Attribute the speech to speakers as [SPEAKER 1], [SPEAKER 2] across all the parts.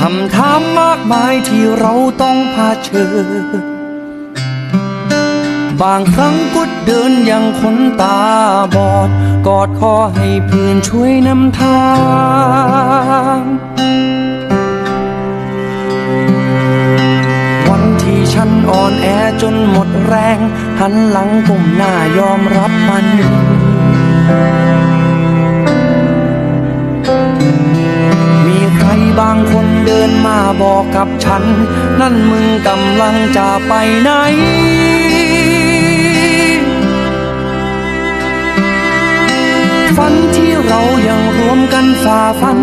[SPEAKER 1] คำถามมากมายที่เราต้องเผชิญ บางครั้งก็เดินอย่างคนตาบอด กอดคอให้เพื่อนช่วยนำทางวันที่ฉันอ่อนแอจนหมดแรง หันหลังก้มหน้ายอมรับมัน มีใครบางคนเดินมาบอกกับฉัน นั่นมึงกำลังจะไปไหน ฝันที่เรายังรวมกันฝ่าฟัน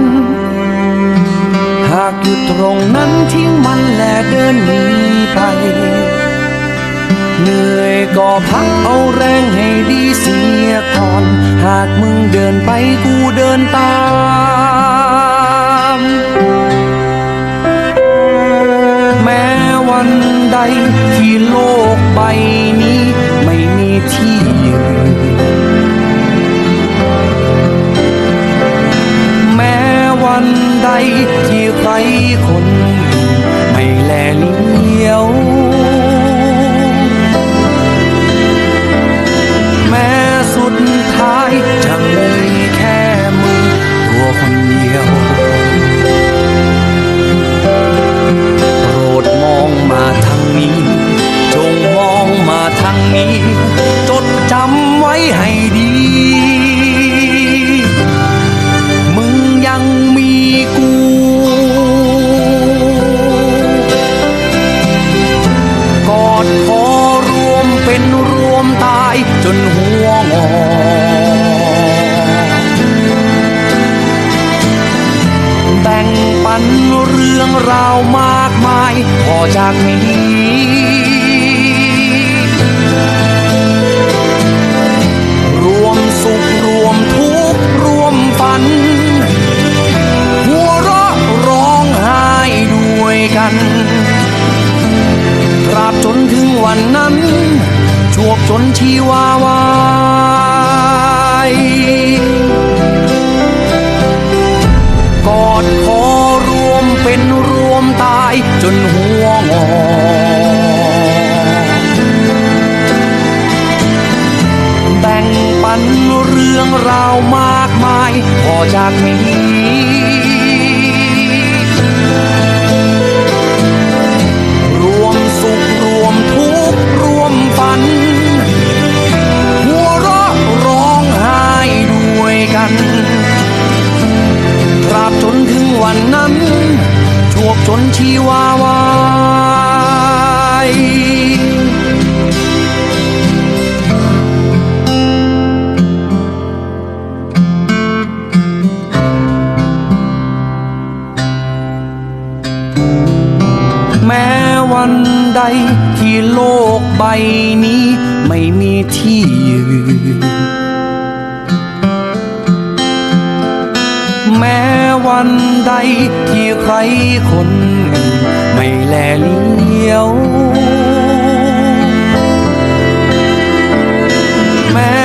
[SPEAKER 1] หากหยุดตรงนั้นทิ้งมันและเดินหนีไป เหนื่อยก็พักเอาแรงให้ดีเสียก่อน หากมึงเดินไปกูเดินตาม ที่ยืน แม้วันใดที่ใครคนหนึ่งไม่แลเลี้ยว มตายจนหัวงอแบ่งปันเรื่องราวมากมายพอจากนี้รวมสุขรวมทุกข์รวมฝัน หัวเราะร้องไห้ด้วยกันตราบจนถึงวันนั้น จวบจนชีวาวายกอดคอรวมเป็นรวมตายจนหัวงอแบ่งปันเรื่องราวมากมายพอจากนี้ันใดที่โลกใบนี้ไม่มีที่ยืน แม้วันใดที่ใครคนหนึ่งไม่แลเลี้ยว แม้